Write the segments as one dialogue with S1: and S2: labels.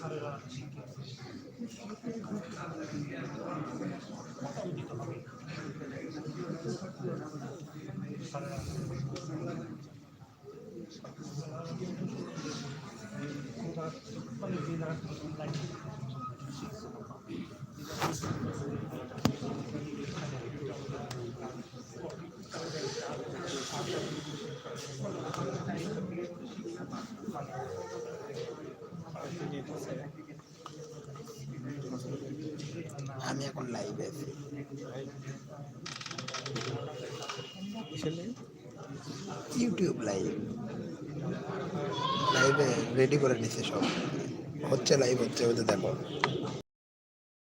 S1: 彼た右なるとそ。ইউটিউব live লাইভে ready করে নিছে সব। হচ্ছে লাইভ হচ্ছে ওদের দেখো।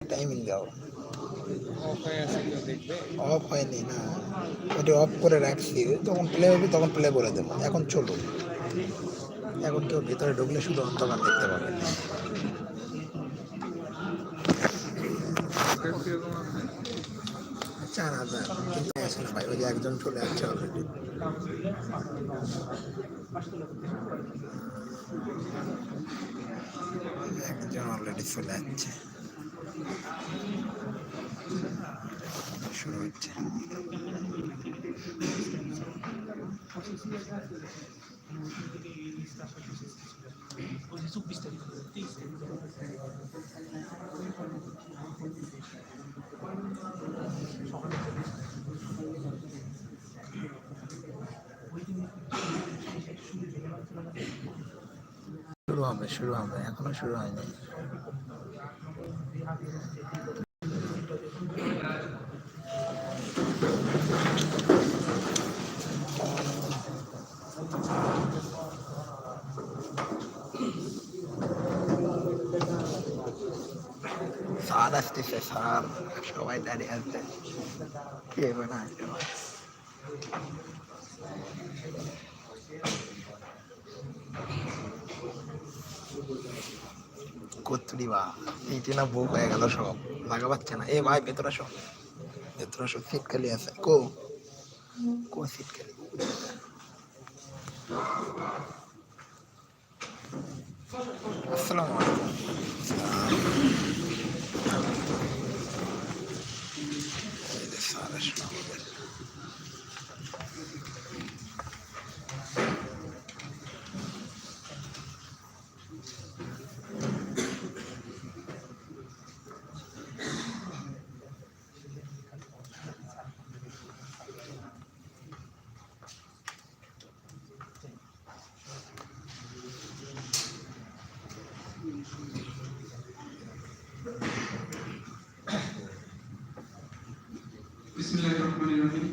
S1: টাইমিং দাও।
S2: অফ
S1: হয়নি না। ওটি অফ করে রাখছি তখন প্লে হবে তখন প্লে করে দেবো। এখন চলুন। এখন কেউ ভেতরে ঢুকলে শুধু অন্ধকার দেখতে পাবেন
S2: আপনার কীরকম আছে
S1: চার হাজার। কিন্তু আসে ভাই ওই একজন চলে আসছে অলরেডি একজন অলরেডি চলে যাচ্ছে শুরু হচ্ছে শুরু হবে শুরু হবে এখনও শুরু হয়নি স্যার আসতেছে স্যার সবাই দাঁড়িয়ে আছে কে না কত্রি বা, এইটি না বুক হয়ে গেল সব, লাগা পাচ্ছে না। এ ভাই, ভেতরে সব ভেতরে সব সিট আছে। কো। কো খালি। আসসালামু আলাইকুম। এই যে স্যার আসলো আমাদের।
S3: বিসমিল্লাহির রহমানির রহিম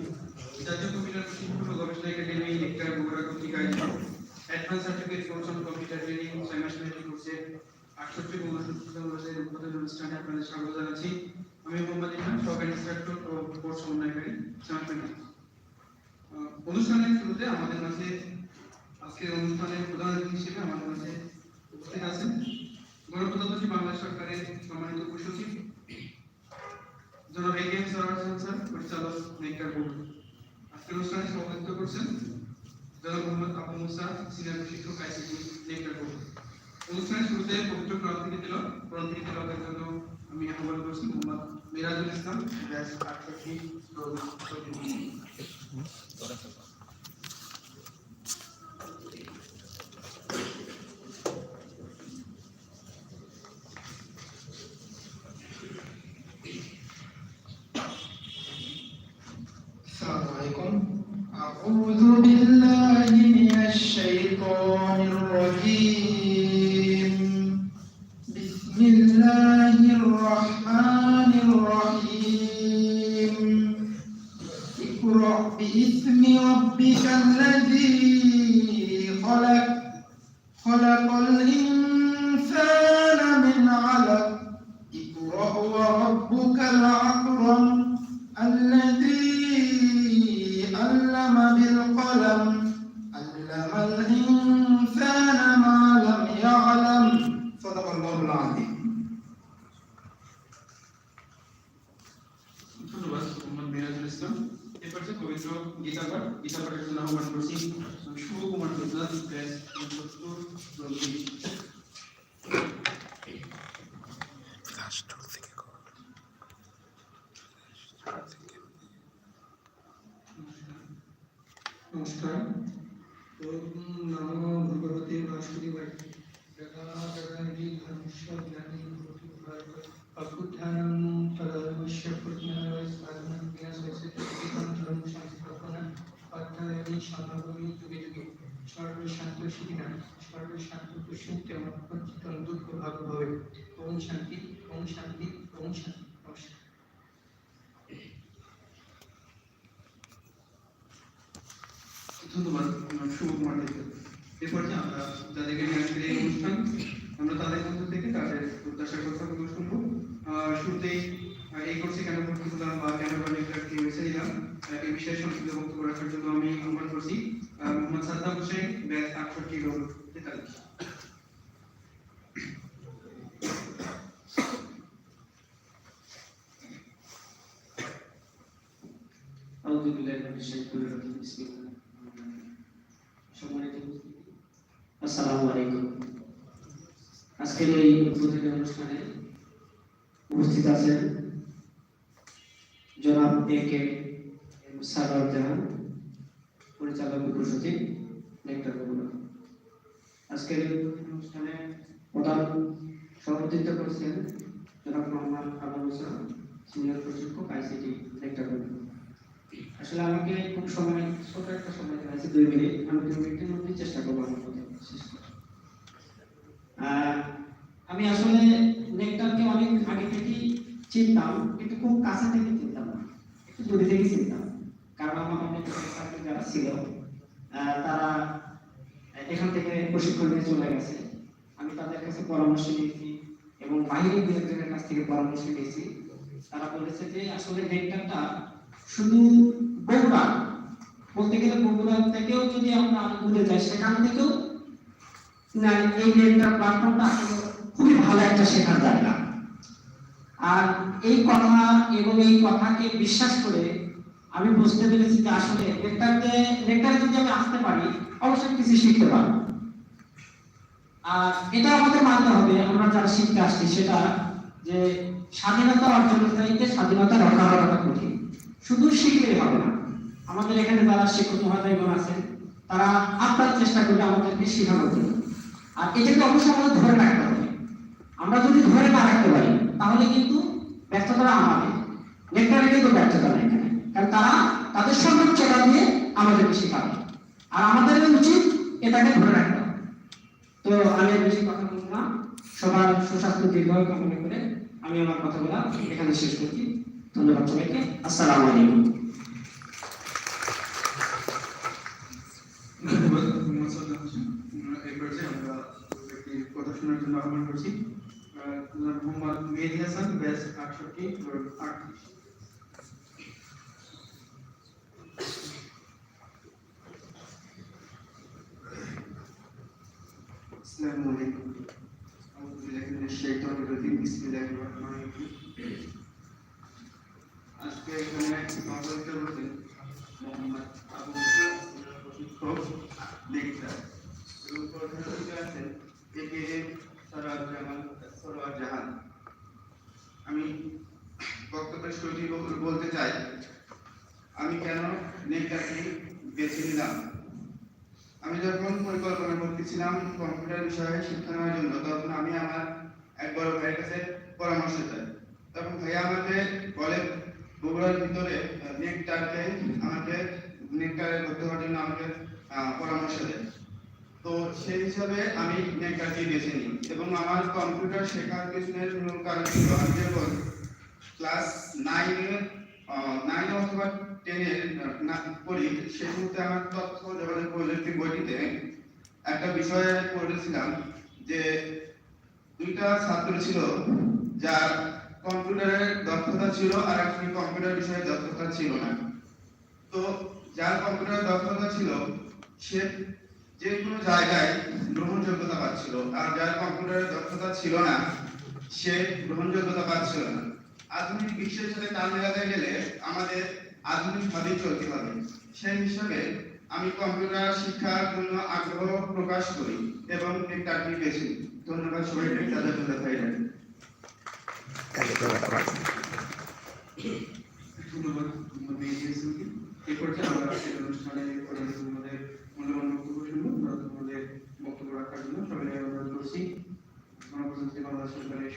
S3: জাতীয় কম্পিউটার প্রশিক্ষণ ও গবেষণা একাডেমি একটা বগুড়া কর্তৃক আয়োজিত advance certificate course on computer training ছয় মাস মেয়াদী কোর্সে আটষট্টি উনসত্তর উদ্বোধন অনুষ্ঠানে আপনাদের স্বাগত জানাচ্ছি আমি মোহাম্মদ ইমরান সহকারী ইনস্ট্রাক্টর ও কোর্স সমন্বয়কারী চাঁদপাড়ি অনুষ্ঠানের শুরুতে আমাদের মাঝে আজকের অনুষ্ঠানের প্রধান অতিথি হিসেবে আমাদের মাঝে উপস্থিত আছেন গণপ্রজাতন্ত্রী বাংলাদেশ সরকারের সম্মানিত উপসচিব জনাব A K Sarwar Hossain sir পরিচালক নেকটার বোর্ড অনুষ্ঠানে সভাপতিত্ব করছেন জনাব মোহাম্মদ আবু মুসা সিনিয়র শিক্ষক আইসিটি নেকটার অনুষ্ঠানের শুরুতে পবিত্র কোরআন থেকে দিল। কোরআন দিলের জন্য আমি আহ্বান করছি মোহাম্মদ মিরাজুল ইসলাম, ব্যাস আটষট্টি
S1: الرحمن
S3: এরপরে আমরা যাদেরকে আজকের এই অনুষ্ঠান, আমরা তাদের মধ্য থেকে তাদের প্রত্যাশার কথাগুলো শুনব শুরুতেই এই কোর্সে কেন ভর্তি হলাম বা কেন কনেক্টার্টি হয়েছে নিলাম এই বিষয়ে সংক্ষিপ্ত বক্তব্য রাখার জন্য আমি আহ্বান করছি মোহাম্মদ সাদ্দাম হোসেন, ব্যাচ আটষট্টি রোল তেতাল্লিশ।
S4: সম্মানিত আসসালামু আলাইকুম। আজকের এই উদ্বোধনী অনুষ্ঠানে উপস্থিত আছেন জনাব এ কে সাগর জাহান, পরিচালক উপসচিব বগুড়া আজকের অনুষ্ঠানে প্রধান সভাপতিত্ব করেছেন জনাব মোহাম্মদ আবু মুসা সিনিয়র প্রশিক্ষক আইসিটি বগুড়া আসলে আমাকে খুব সময়, ছোট একটা সময় দেওয়া আছে দুই মিনিট। আমি দুই মিনিটের মধ্যে চেষ্টা করব আমার কথা আমি আসলে নেকটারকে অনেক আগে থেকেই চিনতাম, কিন্তু খুব কাছে থেকে চিনতাম না। একটু দূরে থেকে চিনতাম। কারণ আমার অনেক ছাত্র যারা ছিল তারা এখান থেকে প্রশিক্ষণ নিয়ে চলে গেছে। আমি তাদের কাছে পরামর্শ নিয়েছি এবং বাইরে দু একজনের কাছ থেকে পরামর্শ নিয়েছি। তারা বলেছে যে আসলে নেকটারটা শুধু বগুড়া বলতে গেলে বগুড়া থেকেও যদি আমরা দূরে যাই, সেখান থেকেও না, এই নেটটা প্ল্যাটফর্মটা খুবই ভালো একটা শেখার জায়গা। আর এই কথা এবং এই কথাকে বিশ্বাস করে আমি বুঝতে পেরেছি যে আসলে নেটটাতে নেটটারে যদি আমি আসতে পারি, অবশ্যই কিছু শিখতে পারব। আর এটা আমাদের মানতে হবে, আমরা যারা শিখতে আসছি, সেটা যে স্বাধীনতা অর্জনের চাইতে স্বাধীনতা রক্ষা করাটা কঠিন। শুধু শিখলেই হবে না। আমাদের এখানে যারা শিক্ষক মহোদয়গণ আছেন, তারা আপ্রাণ চেষ্টা করবে আমাদেরকে শেখানোর জন্য। আর এটাকে অবশ্যই আমাদের ধরে রাখতে হবে আমরা যদি ধরে না রাখতে পারি, তাহলে কিন্তু ব্যর্থতা আমাদের। নেকটারে কিন্তু ব্যর্থতা নেই এখানে। কারণ তারা তাদের সর্বোচ্চটা দিয়ে আমাদেরকে শেখাবে। আর আমাদের উচিত এটাকে ধরে রাখতে। তো আমি বেশি কথা বলব না। সবার সুস্বাস্থ্য দীর্ঘায়ু কামনা করে আমি আমার কথাগুলো এখানে শেষ করছি। ধন্যবাদ সবাইকে। আসসালামু আলাইকুম
S3: ধন্যবাদ মোহাম্মদ সাদ্দাম হোসেন আহ, এরপর যে আমরা একটি কথা শোনার জন্য আহ্বান করছি আহ, জনাব মোহাম্মদ মেহেদি হাসান ব্যাস আটষট্টি রোল আটত্রিশ
S5: السلام عليكم أعوذ بالله من الشيطان الرجيم بسم الله الرحمن الرحيم
S3: আজকে এখানে সহযোগিতা করতে
S5: মোহাম্মদ আবু বকর প্রশিক্ষক লেকচার এবং প্রধান অতিথি আছেন আমি বক্তব্যের শুরুটি বলতে চাই, আমি কেন নেকটাকে বেছে নিলাম? আমি যখন পরিকল্পনা করতেছিলাম কম্পিউটার বিষয়ে শিক্ষা নেওয়ার জন্য, তখন আমি আমার এক বড় ভাইয়ের কাছে পরামর্শ চাই। তখন ভাইয়া আমাকে বলে, বগুড়ার ভিতরে নেকটারকে আমাকে নেকটারে ভর্তি হওয়ার জন্য আমাকে পরামর্শ দেয় তো সেই হিসাবে আমি নেকটারকে বেছে নিই। এবং আমার কম্পিউটার শেখার পেছনের মূল কারণ ছিল আমি যখন ক্লাস নাইনে নাইন অথবা টেনে পড়ি সেই মুহূর্তে আমার তথ্য যোগাযোগ প্রযুক্তি বইটিতে একটা বিষয়ে পড়েছিলাম যে দুইটা ছাত্র ছিল যার কম্পিউটারের দক্ষতা ছিল আর একটি কম্পিউটার বিষয়ে দক্ষতা ছিল না। তো যার কম্পিউটার দক্ষতা ছিল, সে যে কোনো জায়গায় গ্রহণযোগ্যতা পাচ্ছিল, আর যার কম্পিউটারের দক্ষতা ছিল না, সে গ্রহণযোগ্যতা পাচ্ছিল না আধুনিক বিশ্বের সাথে তাল মেলাতে গেলে আমাদের আধুনিক ভাবেই চলতে হবে সেই হিসাবে আমি কম্পিউটার শিক্ষার জন্য আগ্রহ প্রকাশ করি এবং নেকটারটি বেছে নিই। ধন্যবাদ সবাইকে তাদের জন্য
S6: ভালো
S5: ধন্যবাদ। এই আমরা অনুষ্ঠানে প্রধান অতিথিদের মূল্যবান বক্তব্য শুনব প্রধান অতিথিদের বক্তব্য রাখার জন্য সবাই অনুরোধ করছি গণপ্রজাতন্ত্রী বাংলাদেশ সরকারের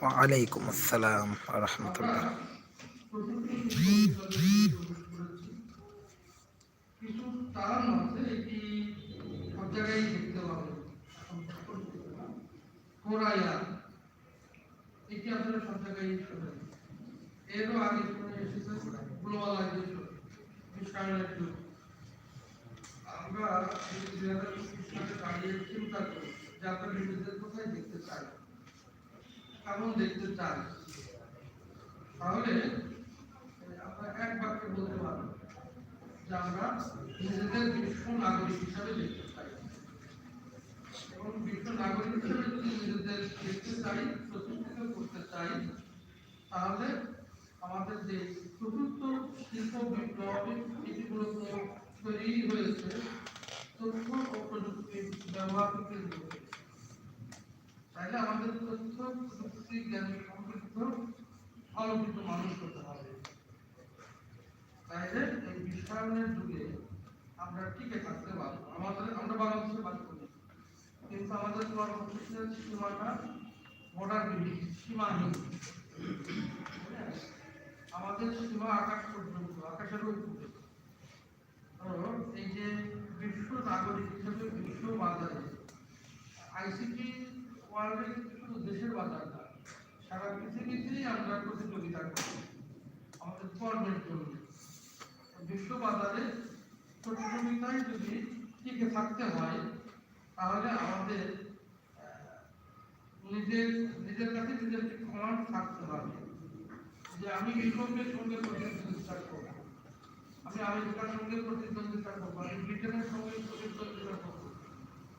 S6: ওয়ালাইকুম আসসালাম রহমতুল্লাহ
S7: কিছু কারণ আছে এটি সব জায়গায় দেখতে পাবেন কোরাইয়া এটি আপনারা সব জায়গায় শোনেন এরও আগে শুনে এসেছে গ্লোবালাইজেশন বিশ্বায়নের যুগ আমরা এই দুই হাজার পঁচিশ সালে দাঁড়িয়ে চিন্তা করি তাহলে আমরা এক বাক্যে বলতে পারব যে আমরা নিজেদের বিশ্ব নাগরিক হিসাবে দেখতে চাই। এবং বিশ্ব নাগরিক হিসাবে যদি নিজেদের দেখতে চাই, প্রতিষ্ঠিত করতে চাই, তাহলে আমাদের যে চতুর্থ শিল্প বিপ্লব এটিগুলো তো তৈরি হয়েছে, তথ্য ও প্রযুক্তি ব্যবহার করতে তাইলে আমাদের তথ্য, প্রযুক্তি, জ্ঞান সমৃদ্ধ আলোকিত মানুষ হতে হবে। তাইলে এই বিশ্বায়নের যুগে আমরা টিকে থাকতে পারব। আমাদের, আমরা বাংলাদেশে বাস করি। কিন্তু আমাদের কর্মসূচির সীমাটা বর্ডার বিহীন সীমাহীন? আমাদের সীমা আকাশ পর্যন্ত, আকাশের উপরে। এই যে বিশ্ব নাগরিক হিসেবে বিশ্ব বাজারে আইসিটি ওয়ার্ল্ডে কিন্তু শুধু দেশের বাজার না। সারা পৃথিবীতেই আমরা প্রতিযোগিতা করি। আমাদের কর্মের জন্য। বিশ্ব বাজারে প্রতিযোগিতায় যদি টিকে থাকতে হয়, তাহলে আমাদের নিজের নিজের কাছে নিজের একটি কমান্ড থাকতে হবে, যে আমি ইউরোপের সঙ্গে প্রতিদ্বন্দ্বিতা করব। আমি আমেরিকার সঙ্গে প্রতিদ্বন্দ্বিতা করব, আমি ব্রিটেনের সঙ্গে প্রতিদ্বন্দ্বিতা করব।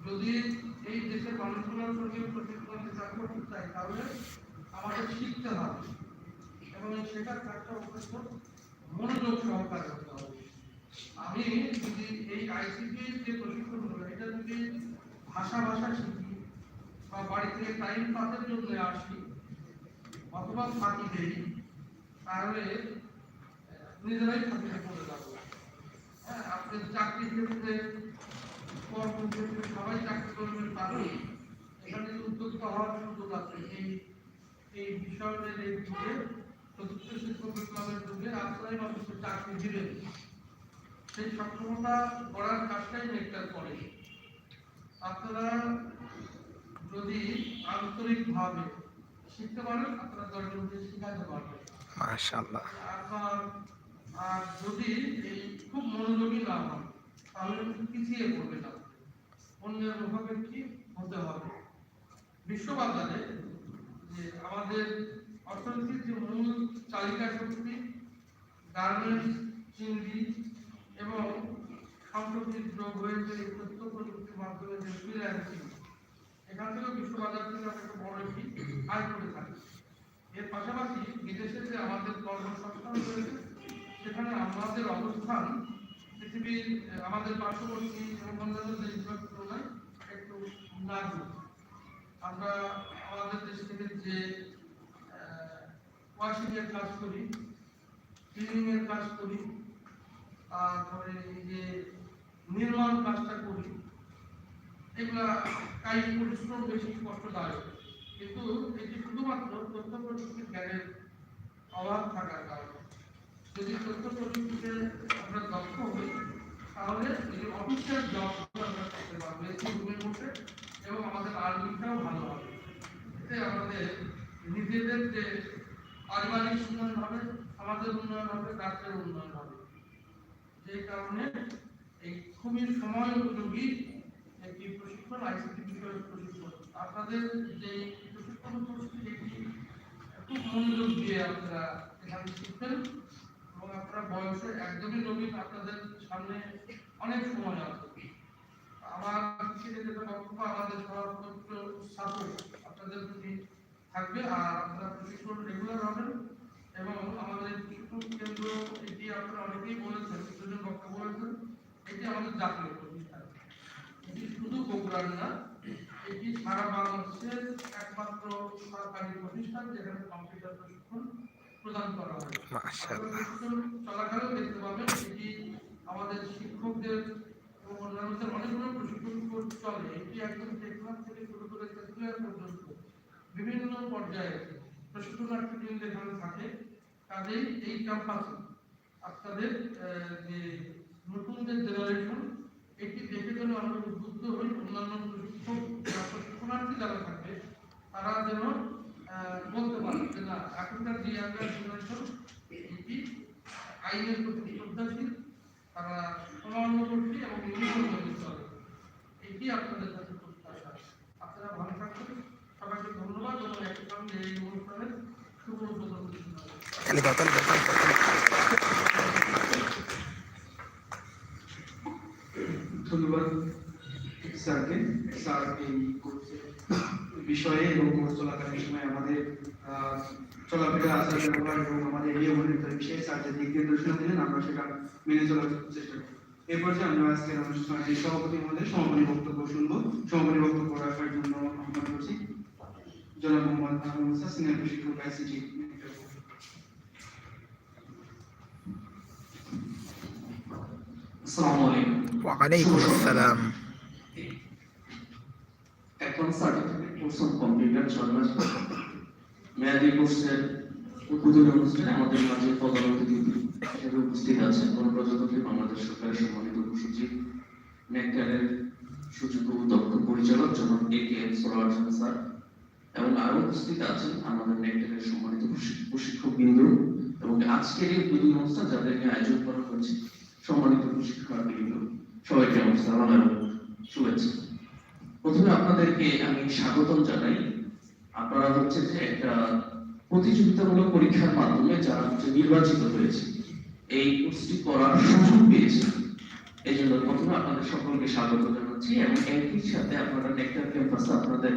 S7: যদি এই দেশের মানুষগুলোর সঙ্গে প্রতিদ্বন্দ্বিতা করতে চাই তাহলে আমাদের শিখতে হবে। এবং শেখার কাজটা অত্যন্ত মনোযোগ সহকারে করতে হবে। আমি যদি এই আইসিটি যে প্রশিক্ষণ হলো, এটা যদি ভাষা ভাষা শিখি, বা বাড়ি থেকে টাইম পাসের জন্য আসি, অথবা ফাঁকি দেই, তাহলে নিজেরাই ফাঁকিতে পড়ে যাব। হ্যাঁ আপনি চাকরি ক্ষেত্রে সবাই চাকরি করবেন তাহলে এখানে উদ্যোক্তা হওয়ার সুযোগ আছে এই এই বিষয়ের এই যুগে চতুর্থ শিল্প বিপ্লবের যুগে আপনারাই মানুষের চাকরি দিবেন সেই সক্ষমতা গড়ার কাজটাই নেকটার করে আপনারা যদি আন্তরিকভাবে শিখতে পারেন আপনারা দশজনকে শিখাতে পারবেন
S6: মাশাআল্লাহ।
S7: আর যদি এই খুব মনোযোগী না হয় তাহলে কিন্তু পিছিয়ে পড়বে না অন্যের মুখাপেক্ষী হতে হবে? বিশ্ববাজারে যে আমাদের অর্থনীতির যে মূল চালিকা শক্তি, গার্মেন্টস, চিংড়ি এবং সম্প্রতি যোগ হয়েছে তথ্য প্রযুক্তির মাধ্যমে যে ফ্রিল্যান্সিং এখান থেকেও বিশ্ববাজার থেকে আমরা একটা বড় একটি আয় করে থাকি। এর পাশাপাশি বিদেশে যে আমাদের কর্মসংস্থান রয়েছে, সেখানে আমাদের অবস্থান পৃথিবীর আমাদের পার্শ্ববর্তী অন্যান্য দেশগুলোর একটু নাজুক আমরা আমাদের দেশ থেকে যে ওয়াশিং কাজ করি ক্লিনিং এর কাজ করি তারপরে এই যে নির্মাণ কাজটা করি, এগুলা কায়িক পরিশ্রম বেশি কষ্টদায়ক। কিন্তু এটি শুধুমাত্র তথ্য প্রযুক্তির জ্ঞানের অভাব থাকার কারণে। যদি তথ্য প্রযুক্তিতে আমরা দক্ষ হই তাহলে এই অফিসিয়াল জব আমরা করতে পারব এসি রুমের মধ্যে এবং আমাদের আর্নিংটাও ভালো হবে। এতে আমাদের নিজেদের যে পারিবারিক উন্নয়ন হবে, আমাদের উন্নয়ন হবে, রাষ্ট্রের উন্নয়ন হবে। যে কারণে এই খুবই সময় উপযোগী একটি প্রশিক্ষণ আইসিটি বিষয়ক প্রশিক্ষণ। আপনাদের যে প্রশিক্ষণ কোর্সটি এটি খুব মনোযোগ দিয়ে আপনারা এখানে শিখবেন। আপনারা বয়সে একদমই নবীন আপনাদের সামনে অনেক সময় আছে। আমার থেকে যেটা বক্তব্য, আমাদের সভাপতিত্ব ছাত্র আপনাদের প্রতি থাকবে আর আপনারা প্রশিক্ষণ রেগুলার হবেন এবং আমাদের প্রশিক্ষণ কেন্দ্র, এটি আপনারা অনেকেই বলেছেন দুজন বক্তব্য বলেছেন, এটি আমাদের জাতীয় প্রতিষ্ঠান। এটি শুধু বগুড়ার না, এটি সারা বাংলাদেশের একমাত্র সরকারি প্রতিষ্ঠান যেখানে কম্পিউটার প্রশিক্ষণ প্রদান করা হয়। চলাকালেও দেখতে পাবেন এটি আমাদের শিক্ষকদের এবং অন্যান্যদের অনেকগুলো প্রশিক্ষণ চলে। এটি একদম টেকনাফ থেকে শুরু করে তেতুলিয়া পর্যন্ত বিভিন্ন পর্যায়ে প্রশিক্ষণার্থী বৃন্দ এখানে থাকে। কাজেই এই ক্যাম্পাসে আপনাদের আহ, যে নতুন যে জেনারেশন এটি দেখে যেন আমরা উদ্বুদ্ধ হই অন্যান্য প্রশিক্ষক যারা প্রশিক্ষণার্থী যারা থাকবে তারা যেন বলতে পারে যে না, এখনকার যে ইয়াঙ্গার জেনারেশন এটি আইনের প্রতি শ্রদ্ধাশীল তারা সমানুবর্তী এবং ইউনিফর্ম চলে। এটি আপনাদের কাছে প্রত্যাশা আপনারা ভালো থাকবেন। সবাইকে ধন্যবাদ এবং একই সঙ্গে এই অনুষ্ঠানের শুভ করছি।
S3: ধন্যবাদ। স্যারকে স্যার এই বিষয়ে এবং কোর্স চলাকালীন সময় আমাদের চলাফেরা আচার ব্যবহার এবং আমাদের এই নিয়মনীতি বিষয়ে স্যার যে দিক নির্দেশনা দিলেন আমরা সেটা মেনে চলার চেষ্টা করি এরপর যে আমরা আজকের অনুষ্ঠানের সভাপতি মহোদয় সমাপনী বক্তব্য শুনব। সমাপনী বক্তব্য রাখার জন্য আহ্বান করছি জনাব মোহাম্মদ আহমদ সিনিয়র প্রশিক্ষক আইসিটি।
S8: আসসালামু আলাইকুম।
S1: ওয়ালাইকুম আসসালাম।
S8: এখন সার্টিফিকেট কোর্স কম্পিউটার ছয় মাস মেয়াদি কোর্সের উদ্বোধনী অনুষ্ঠানে আমাদের মাঝে হিসেবে উপস্থিত আছেন গণপ্রজাতন্ত্রী বাংলাদেশ সরকারের সম্মানিত পরিচালক A K M Jahan sir এবং আরও উপস্থিত আছেন আমাদের নেকটারের সম্মানিত প্রশিক্ষক প্রশিক্ষক বিন্দু এবং আজকের এই উদ্বোধনী অনুষ্ঠান যাদেরকে আয়োজন করা হয়েছে, সম্মানিত প্রশিক্ষণার্থী বিন্দু সবাইকে আমার সালাম এবং শুভেচ্ছা। প্রথমে আপনাদেরকে আমি স্বাগতম জানাই। আপনারা হচ্ছে যে একটা প্রতিযোগিতামূলক পরীক্ষার মাধ্যমে যারা হচ্ছে নির্বাচিত হয়েছে, এই কোর্সটি করার সুযোগ পেয়েছে। এই জন্য প্রথমে আপনাদের সকলকে স্বাগত জানাচ্ছি এবং একই সাথে আপনারা নেকটার ক্যাম্পাসে আপনাদের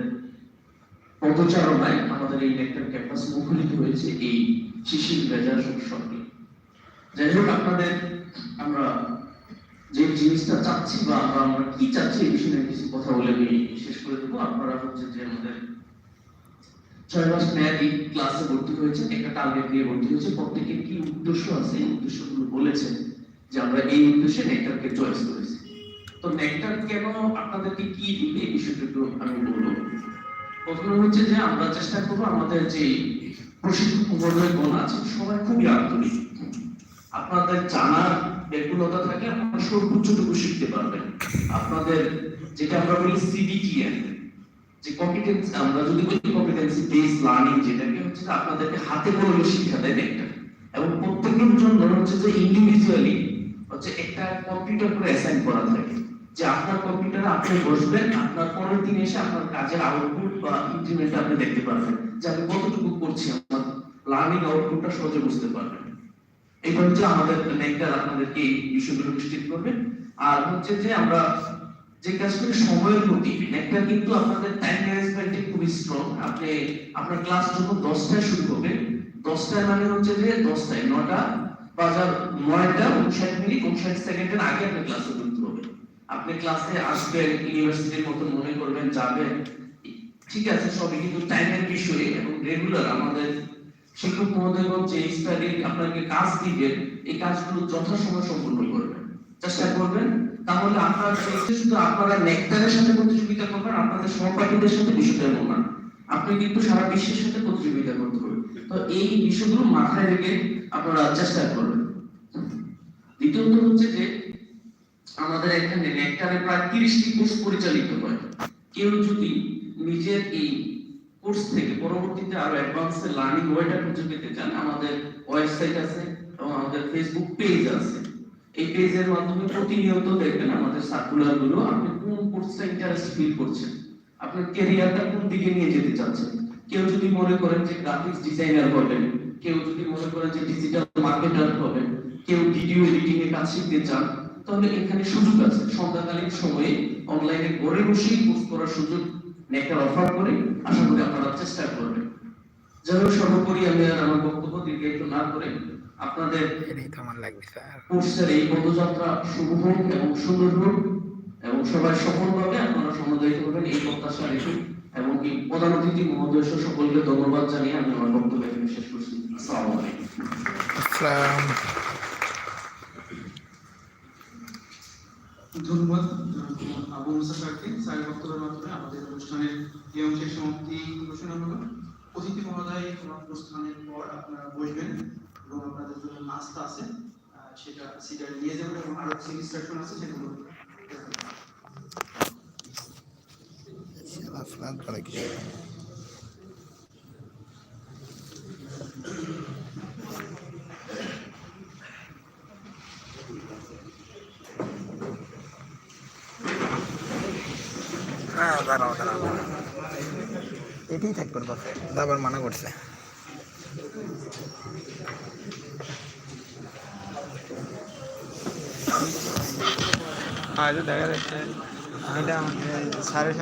S8: পদচারণায় আমাদের এই নেকটার ক্যাম্পাস মুখরিত হয়েছে এই শিশির বেজার সঙ্গে। যাই হোক, আপনাদের আমরা যে জিনিসটা চাচ্ছি বা আমরা কি চাচ্ছি এই বিষয়ে কিছু কথা বলে আমি শেষ করে দেবো আপনারা হচ্ছে যে আমাদের ছয় মাস মেয়াদি ক্লাসে ভর্তি হয়েছে, একটা টার্গেট দিয়ে ভর্তি হয়েছে। প্রত্যেকের কি উদ্দেশ্য আছে? এই উদ্দেশ্যগুলো বলেছেন যে আমরা এই উদ্দেশ্যে নেকটারকে চয়েস করেছি। তো নেকটার কেন আপনাদেরকে কি দিবে? এই বিষয়টা একটু আমি বলব। প্রথমে হচ্ছে যে আমরা চেষ্টা করব আমাদের যে প্রশিক্ষক মহোদয়গণ আছে সবাই খুবই আন্তরিক আপনাদের জানার সর্বোচ্চটুকু শিখতে পারবেন। আপনাদের যেটা আমরা বলি যে কম্পিটেন্স আমরা যদি বলি কম্পিটেন্সি বেস লার্নিং যেটাকে হচ্ছে আপনাদেরকে হাতে শিক্ষা একটা। এবং প্রত্যেকের জন্য হচ্ছে যে ইন্ডিভিজুয়ালি হচ্ছে একটা কম্পিউটার করে অ্যাসাইন করা থাকে। যে আপনার কম্পিউটারে আপনি বসবেন, আপনার পরের দিন এসে আপনার কাজের আউটপুট বা ইনক্রিমেন্ট আপনি দেখতে পারবেন। যে আমি কতটুকু করছি আমার লার্নিং আউটপুটটা সহজে বুঝতে পারবেন। এটা হচ্ছে আমাদের নেকটার আপনাদেরকে এই বিষয়গুলো নিশ্চিত করবে আর হচ্ছে যে আমরা যে কাজটা সময়ের প্রতি নেকটার কিন্তু আপনাদের টাইম ম্যানেজমেন্টে খুবই স্ট্রং আপনি আপনার ক্লাস যখন দশটায় শুরু হবে দশটায় মানে হচ্ছে যে দশটায়, নটা বাজার নয়টা উনষাট মিনিট, উনষাট সেকেন্ডের আগে আপনার ক্লাসে ঢুকতে হবে। আপনি ক্লাসে আসবেন ইউনিভার্সিটির মতো মনে করবেন, যাবেন। ঠিক আছে, সবই কিন্তু টাইমের বিষয়ে এবং রেগুলার আমাদের শিক্ষক মহোদয়গণ যে স্টাডি আপনাকে কাজ দিবেন এই কাজগুলো যথাসময়ে সম্পূর্ণ করবেন। চেষ্টা করবেন, তাহলে আপনার শুধু আপনারা নেকটারের সাথে প্রতিযোগিতা করবেন, আপনাদের সহপাঠীদের সাথে বিষয়টা এমন না। আপনি কিন্তু সারা বিশ্বের সাথে প্রতিযোগিতা করতে হবে। তো এই বিষয়গুলো মাথায় রেখে আপনারা চেষ্টা করবেন। দ্বিতীয়ত হচ্ছে যে, আমাদের এখানে নেকটারে প্রায় তিরিশটি কোর্স পরিচালিত হয়। কেউ যদি নিজের এই কোর্স থেকে পরবর্তীতে আরও অ্যাডভান্স লার্নিং ওয়েটা খুঁজে পেতে চান, আমাদের ওয়েবসাইট আছে এবং আমাদের ফেসবুক পেজ আছে। এই পেজের মাধ্যমে প্রতিনিয়ত দেখবেন আমাদের সার্কুলারগুলো, আপনি কোন কোর্সটা ইন্টারেস্ট ফিল করছেন, আপনার ক্যারিয়ারটা কোন দিকে নিয়ে যেতে চাচ্ছেন। কেউ যদি মনে করেন যে গ্রাফিক্স ডিজাইনার হবেন, কেউ যদি মনে করেন যে ডিজিটাল মার্কেটার হবেন, কেউ ভিডিও এডিটিং এর কাজ শিখতে চান, তাহলে এখানে সুযোগ আছে। সন্ধ্যাকালীন সময়ে অনলাইনে ঘরে বসেই কোর্স করার সুযোগ নেকটার অফার করে আশা করি আপনারা চেষ্টা করবেন। যাই হোক সর্বোপরি আমি আর আমার বক্তব্য দীর্ঘায়িত না করে আপনাদের কোর্সের এই পদযাত্রা শুভ হোক এবং সুন্দর হোক এবং সবাই সফলভাবে আপনারা সমাধানিত করবেন এই প্রত্যাশা রেখে এবং এই প্রধান অতিথি মহোদয় সকলকে ধন্যবাদ জানিয়ে আমি আমার বক্তব্য এখানে শেষ করছি। আসসালামু আলাইকুম।
S3: ধন্যবাদ আবু মুসা স্যারকে স্যারের বক্তব্যের মাধ্যমে আমাদের অনুষ্ঠানের এই অংশের সমাপ্তি ঘোষণা হলো। অতিথি মহোদয় প্রস্থানের পর আপনারা বসবেন এবং আপনাদের জন্য নাস্তা আছে। সেটা সিটার নিয়ে যাবেন এবং আরও কিছু ইনস্ট্রাকশন আছে সেগুলো
S1: আসসালাম করে কি এটাই থাকবে ওর পাশে দাবার মানা করছে।
S2: দেখা যাচ্ছে এটা সাড়ে